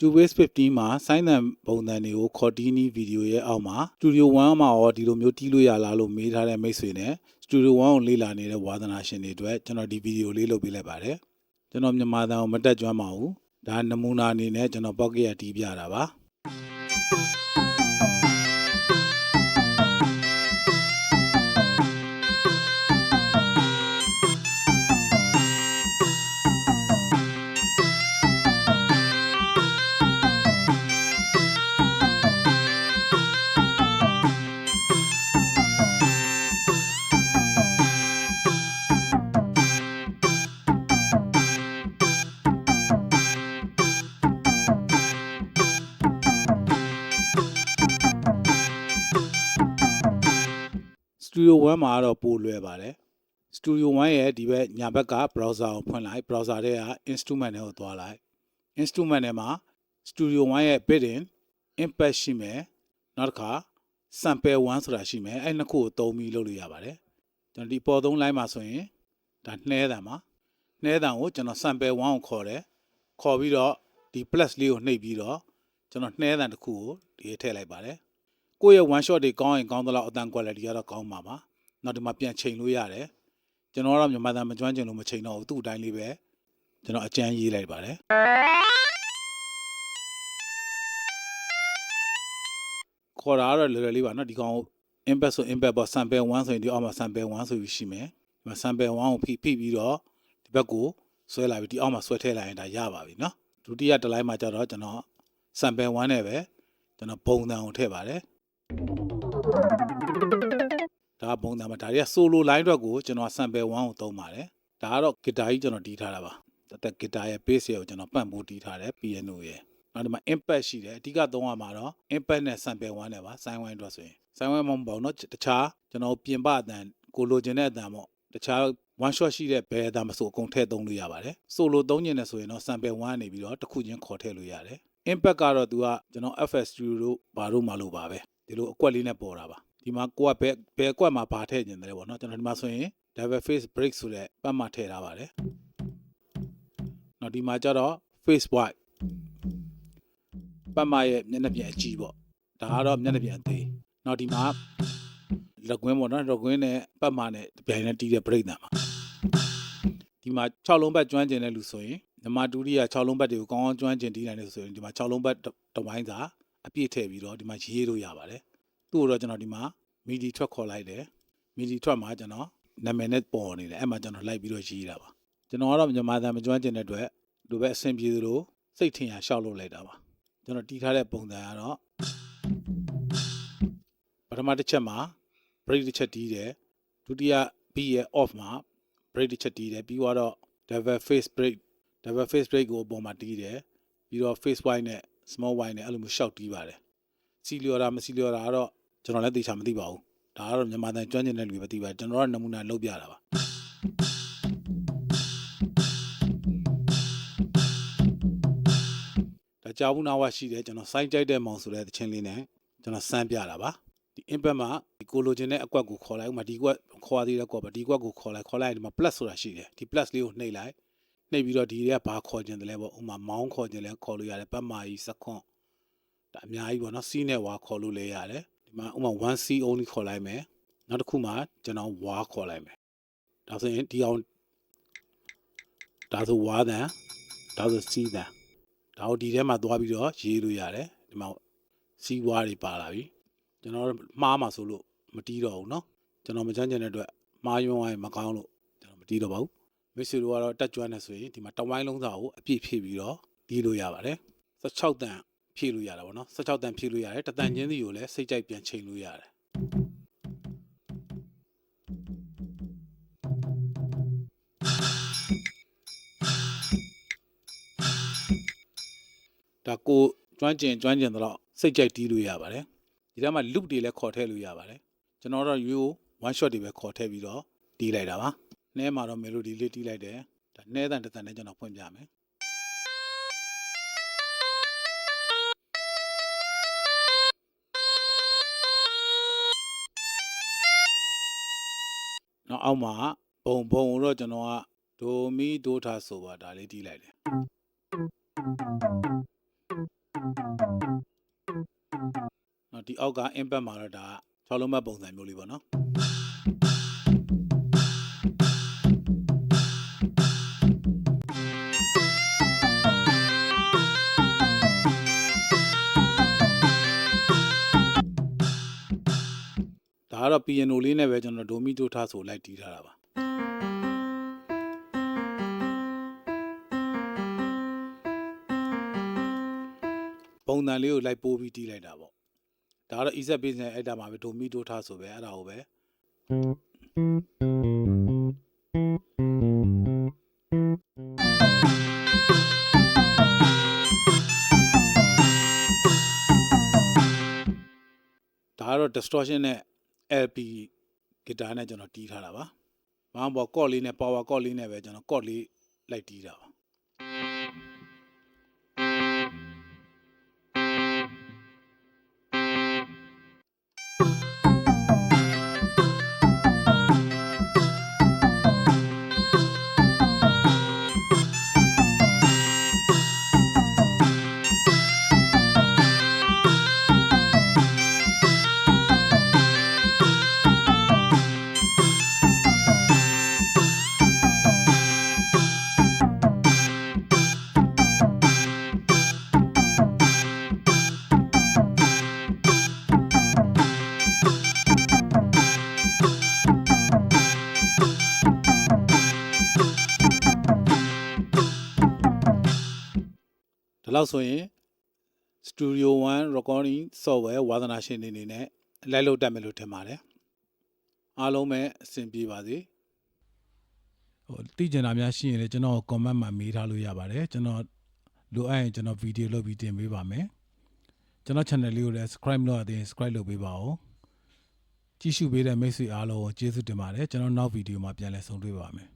Cubase 15မှာဆိုင်းတန်ပုံစံတွေကိုခေါ်တီးနီးဗီဒီယိုရဲ့အောက်မှာ Studio One မှာရောဒီလိုမျိုးတီးလို့ရလားလို့မေးထားတဲ့မိတ်ဆွေနဲ့ Studio One ကိုလေ့လာနေတဲ့ဝါသနာရှင်တွေအတွက်ကျွန်တော်ဒီဗီဒီယိုလေးလုပ်ပေးလိုက်ပါတယ်ကျွန်တော်မြန်မာတန်ကိုမတက်ကြွမ်းပါဘူးဒါနမူနာအနေနဲ့ကျွန်တော် pocket ရတီးပြတာပါ Studio One မှာတော့ပိုလွယ်ပါတယ် Studio One ရဲ့ဒီဘက်ညာဘက်က browser ကိုဖွင့်လိုက် browser ထဲက instrument တွေကိုသွားလိုက် instrument ထဲမှာ Studio One ရဲ့ built-in impact ရှိမယ်နောက်တစ်ခါ sample 1ဆိုတာရှိမယ်အဲ့နှစ်ခုကိုသုံးပြီးလုပ်လို့ရပါတယ်ကျွန်တော်ဒီပေါ်သုံး line မှာဆိုရင်ဒါနှဲတံပါနှဲတံကိုကျွန်တော် sample 1ကိုခေါ်တယ်ခေါ်ပြီးတော့ဒီ plus လေးကိုနှိပ်ပြီးတော့ကျွန်တော်နှဲတံတစ်ခုကိုဒီထည့်လိုက်ပါတယ် ကိုယ့်ရဲ့ one shot တွေကောင်းရင်ကောင်းသလောက်အတန် quality ကတော့ကောင်းပါပါ။နောက်ဒီမှာပြန်ချိန်လို့ရတယ်။ကျွန်တော်ကတော့မြန်မာသားမကျွမ်းကျင်လို့မချိန်တော့ဘူးသူ့အတိုင်းလေးပဲကျွန်တော်အကြမ်းရေးလိုက်ပါတယ်။ခေါ်တာကတော့လွယ်လွယ်လေးပါနော်ဒီကောင်ကို impact ဆို impact ပေါ့ sample 1ဆိုရင်ဒီအောက်မှာ sample 1ဆိုပြီးရှိမယ်။ဒီမှာ sample 1ကိုဖိဖိပြီးတော့ဒီဘက်ကိုဆွဲလာပြီးဒီအောက်မှာဆွဲထည့်လိုက်ရင်ဒါရပါပြီနော်။ဒုတိယတစ်လိုက်မှာကျတော့ကျွန်တော် sample 1နဲ့ပဲကျွန်တော်ပုံသံကိုထည့်ပါတယ်။ ဒါကပုံစံမှာဒါတွေက solo line အတွက်ကိုကျွန်တော် sample 1ကိုသုံးပါတယ်ဒါကတော့ guitar ကြီးကျွန်တော်တီးထားတာပါတသက် guitar ရဲ့ bass ရဲ့ကိုကျွန်တော်ပန့်ပိုးတီးထားတယ် piano ရဲ့နောက်ဒီမှာ impact ရှိတယ်အဓိကသုံးရမှာတော့ impact နဲ့ sample 1နဲ့ပါ sign wine အတွက်ဆိုရင် sign wine မဟုတ်ပါဘူးเนาะတခြားကျွန်တော်ပြင်ပအတန်ကိုလိုချင်တဲ့အတန်ပေါ့တခြား one shot ရှိတဲ့ဘယ်အတန်မဆိုအကုန်ထည့်သုံးလို့ရပါတယ် solo သုံးညင်နေဆိုရင်တော့ sample 1နေပြီးတော့တစ်ခုချင်းခေါ်ထည့်လို့ရတယ် impact ကတော့သူကကျွန်တော် FS Studio တို့ဘာလို့မလို့ပါပဲ ဒီလိုအကွက်လေးနဲ့ပေါ်တာပါဒီမှာကိုကဘယ်ဘယ်အကွက်မှာဘာထည့်နေတယ်ပေါ့နော်ကျွန်တော်ဒီမှာဆိုရင် double face break ဆိုတဲ့ပတ်မှထည့်ထားပါတယ်နောက်ဒီမှာကျတော့ face white ပတ်မှရဲ့မျက်နှာပြင်အကြီးပေါ့ဒါကတော့မျက်နှာပြင်အသေးနောက်ဒီမှာလက်ကွင်းပေါ့နော်လက်ကွင်းနဲ့ပတ်မှနဲ့တပြိုင်နဲ့တီးတဲ့ break တန်ပါဒီမှာ6လုံးဘက်ကျွမ်းကျင်တဲ့လူဆိုရင်ညီမတူရီက6လုံးဘက်တွေကိုကောင်းကောင်းကျွမ်းကျင်တီးနိုင်တယ်ဆိုရင်ဒီမှာ6လုံးဘက်တစ်ဝိုင်းစာ အပြည့်ထည့်ပြီးတော့ဒီမှာရေးလို့ရပါတယ်သူ့ကိုတော့ကျွန်တော်ဒီမှာမီဒီထွက်ခေါ်လိုက်တယ်မီဒီထွက်မှာကျွန်တော်နာမည်နဲ့ပေါ်နေတယ်အဲ့မှာကျွန်တော်လိုက်ပြီးတော့ရေးတာပါကျွန်တော်ကတော့မြန်မာသားမကျွမ်းကျင်တဲ့အတွက်လူပဲအဆင်ပြေသလိုစိတ်ထင်ရရှောက်လုပ်လိုက်တာပါကျွန်တော်တီးထားတဲ့ပုံစံကတော့ပထမတစ်ချက်မှာ break တစ်ချက်တီးတယ်ဒုတိယ B ရဲ့ off မှာ break တစ်ချက်တီးတယ်ပြီးတော့ double face break double face break ကိုအပေါ်မှာတီးတယ်ပြီးတော့ face wide နဲ့ small wide နဲ့အဲ့လိုမျိုးရှောက်တီးပါတယ်စီလျော်တာမစီလျော်တာကတော့ကျွန်တော်လည်းသိချာမသိပါဘူးဒါကတော့မြန်မာတန်ကျွမ်းကျင်တဲ့လူပဲသိပါတယ်ကျွန်တော်ကနမူနာလုပ်ပြတာပါဒါကြောက်ဘူးနာဝရှိတယ်ကျွန်တော်စိုင်းကြိုက်တဲ့မောင်ဆိုတဲ့သချင်းလေးနဲ့ကျွန်တော်စမ်းပြတာပါဒီ impact မှာဒီကိုလိုချင်တဲ့အကွက်ကိုခေါ်လိုက်ဥပမာဒီကွက်ခေါ်သေးတဲ့ကွက်ပါဒီကွက်ကိုခေါ်လိုက်ခေါ်လိုက်ဒီမှာ plus ဆိုတာရှိတယ်ဒီ plus လေးကိုနှိပ်လိုက် နှိပ်ပြီးတော့ဒီတွေကဘာခေါ်ခြင်းတယ်လဲပေါ့ဥပမာမောင်းခေါ်ခြင်းလဲခေါ်လို့ရတယ်ပတ်မာကြီးစခွန်း ဒါအများကြီးပေါ့နော် C နဲ့ W ခေါ်လို့လည်းရတယ်ဒီမှာဥပမာ 1C only ခေါ်လိုက်မယ်နောက်တစ်ခုမှာကျွန်တော် W ခေါ်လိုက်မယ်ဒါဆိုရင်ဒီအောင်ဒါဆို W တန်ဒါဆို C တန်ဒါကိုဒီထဲမှာသွားပြီးတော့ရေးလို့ရတယ်ဒီမှာ C W တွေပါလာပြီကျွန်တော်မှားမှာဆိုလို့မတီးတော့ဘူးเนาะကျွန်တော်မချမ်းချင်တဲ့အတွက်မှားယွင်းသွားရင်မကောင်းလို့ကျွန်တော်မတီးတော့ပါဘူး မိတ်ဆွေတို့ကတော့တက်ကြွနေဆိုရင်ဒီမှာတဝိုင်းလုံးစာကိုအပြည့်ဖြည့်ပြီးတော့တီးလို့ရပါတယ်16တန်ဖြည့်လို့ရတာပေါ့နော်16တန်ဖြည့်လို့ရတယ်တတန်ချင်းစီကိုလည်းစိတ်ကြိုက်ပြန်ချိန်လို့ရတယ်ဒါကိုကျွမ်းကျင်ကျွမ်းကျင်တော့စိတ်ကြိုက်တီးလို့ရပါတယ်ဒီထဲမှာ loop တွေလည်းခေါ်ထည့်လို့ရပါတယ်ကျွန်တော်တော့ you one shot တွေပဲခေါ်ထည့်ပြီးတော့တီးလိုက်တာပါ နှဲမှာတော့ melody လေးတီးလိုက်တယ်ဒါနှဲတန်တစ်တန်နဲ့ကျွန်တော်ဖွင့်ပြမယ်နောက်အောက်မှာဘုံဘုံတော့ကျွန်တော်ကဒိုမီဒိုထာဆိုပါဒါလေးတီးလိုက်တယ်။နော်ဒီအောက်က impact မှာတော့ဒါ6လုံးမဲ့ပုံစံမျိုးလေးပေါ့နော်။ ကတော့ piano လေးနဲ့ပဲကျွန်တော်ဒိုမီတိုထားဆိုလိုက်တီးထားတာပါပုံစံလေးကိုလိုက်ပိုးပြီးတီးလိုက်တာပေါ့ဒါကတော့ EZ business အဲ့ဒါမှာပဲဒိုမီတိုထားဆိုပဲအဲ့ဒါကိုပဲဒါကတော့ distortion နဲ့ LP guitar နဲ့ကျွန်တော်တီးထားတာပါ။ဘာမှမပေါ့ chord လေးနဲ့ power chord လေးနဲ့ပဲကျွန်တော် chord လေးလိုက်တီးတာပါ။ ဒီလောက်ဆိုရင် Studio One Recording Software ဝါသနာရှင်တွေအနေနဲ့လိုက်လို့တက်မယ်လို့ထင်ပါတယ်အားလုံးပဲအဆင်ပြေပါစေဟိုသိကျင်တာများရှိရင်လည်းကျွန်တော် comment မှာမေးထားလို့ရပါတယ်ကျွန်တော်လိုအပ်ရင်ကျွန်တော်ဗီဒီယိုလုပ်ပြီးတင်ပေးပါမယ်ကျွန်တော် channel လေးကိုလည်း subscribe လုပ်ရသေးရင် subscribe လုပ်ပေးပါဦးကြည့်ရှုပေးတဲ့မိတ်ဆွေအားလုံးကိုကျေးဇူးတင်ပါတယ်ကျွန်တော်နောက်ဗီဒီယိုမှာပြန်လည်ဆုံတွေ့ပါမယ်